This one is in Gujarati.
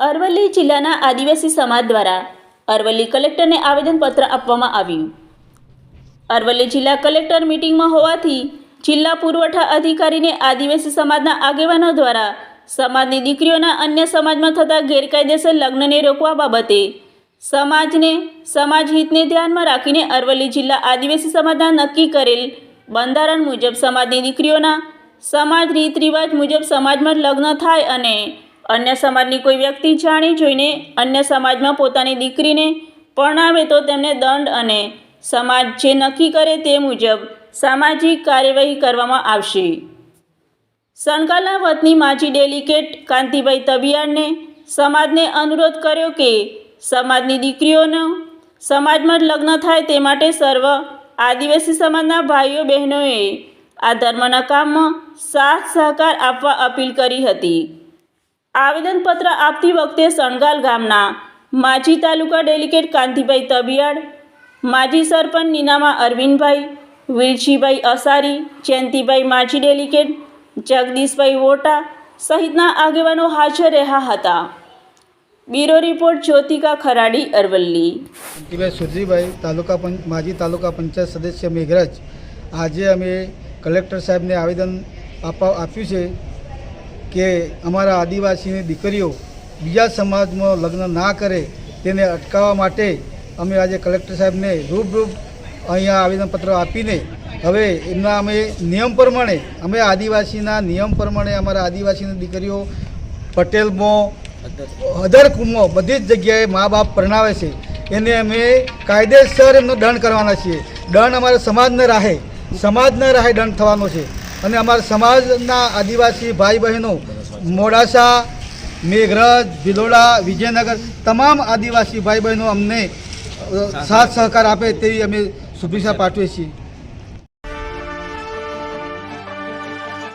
અરવલ્લી જિલ્લાના આદિવાસી સમાજ દ્વારા અરવલ્લી કલેક્ટરને આવેદનપત્ર આપવામાં આવ્યું. અરવલ્લી જિલ્લા કલેક્ટર મિટિંગમાં હોવાથી જિલ્લા પુરવઠા અધિકારીને આદિવાસી સમાજના આગેવાનો દ્વારા સમાજની દીકરીઓના અન્ય સમાજમાં થતા ગેરકાયદેસર લગ્નને રોકવા બાબતે સમાજને સમાજ હિતને ધ્યાનમાં રાખીને અરવલ્લી જિલ્લા આદિવાસી સમાજના નક્કી કરેલ બંધારણ મુજબ સમાજની દીકરીઓના સમાજ રીત રિવાજ મુજબ સમાજમાં લગ્ન થાય અને અન્ય સમાજની કોઈ વ્યક્તિ જાણી જોઈને અન્ય સમાજમાં પોતાની દીકરીને પરણાવે તો તેમને દંડ અને સમાજ જે નક્કી કરે તે મુજબ સામાજિક કાર્યવાહી કરવામાં આવશે. સણકાલા વતની માજી ડેલિકેટ કાંતિભાઈ તબિયારને સમાજને અનુરોધ કર્યો કે સમાજની દીકરીઓનો સમાજમાં લગ્ન થાય તે માટે સર્વ આદિવાસી સમાજના ભાઈઓ બહેનોએ આ ધર્મના કામમાં સાથ સહકાર આપવા અપીલ કરી હતી. આવેદનપત્ર આપતી વખતે સણગાલ ગામના માજી તાલુકા ડેલિગેટ કાંતિભાઈ તબિયાડ માજી સરપંચ નીનામા અરવિંદભાઈ, વીરજીભાઈ અસારી, જયંતિભાઈ માજી ડેલિગેટ જગદીશભાઈ વોટા સહિતના આગેવાનો હાજર રહ્યા હતા. Bureau report Jyotika Kharadi, Aravalli. Kantibhai સુરજીભાઈ, taluka માજી તાલુકા પંચાયત સદસ્ય મેઘરાજ, આજે અમે કલેક્ટર સાહેબને આવેદન આપવા, આપ્યું છે. કે અમારા આદિવાસીની દીકરીઓ બીજા સમાજમાં લગ્ન ના કરે તેને અટકાવવા માટે અમે આજે કલેક્ટર સાહેબને રૂબરૂપ અહીંયા આવેદનપત્ર આપીને હવે એમના અમે નિયમ પ્રમાણે, અમે આદિવાસીના નિયમ પ્રમાણે અમારા આદિવાસીની દીકરીઓ પટેલમાં અધર કુંભમાં બધી જ જગ્યાએ મા બાપ પરણાવે છે. એને અમે કાયદેસર એમનો દંડ કરવાના છીએ. દંડ અમારા સમાજને રાહે સમાજને રાહે દંડ થવાનો છે. અને અમારા સમાજના આદિવાસી ભાઈ બહેનો મોડાસા, મેઘરજ, ભિલોડા, વિજયનગર, તમામ આદિવાસી ભાઈ બહેનો અમને સાથ સહકાર આપે તેવી અમે શુભેચ્છા પાઠવીએ છીએ.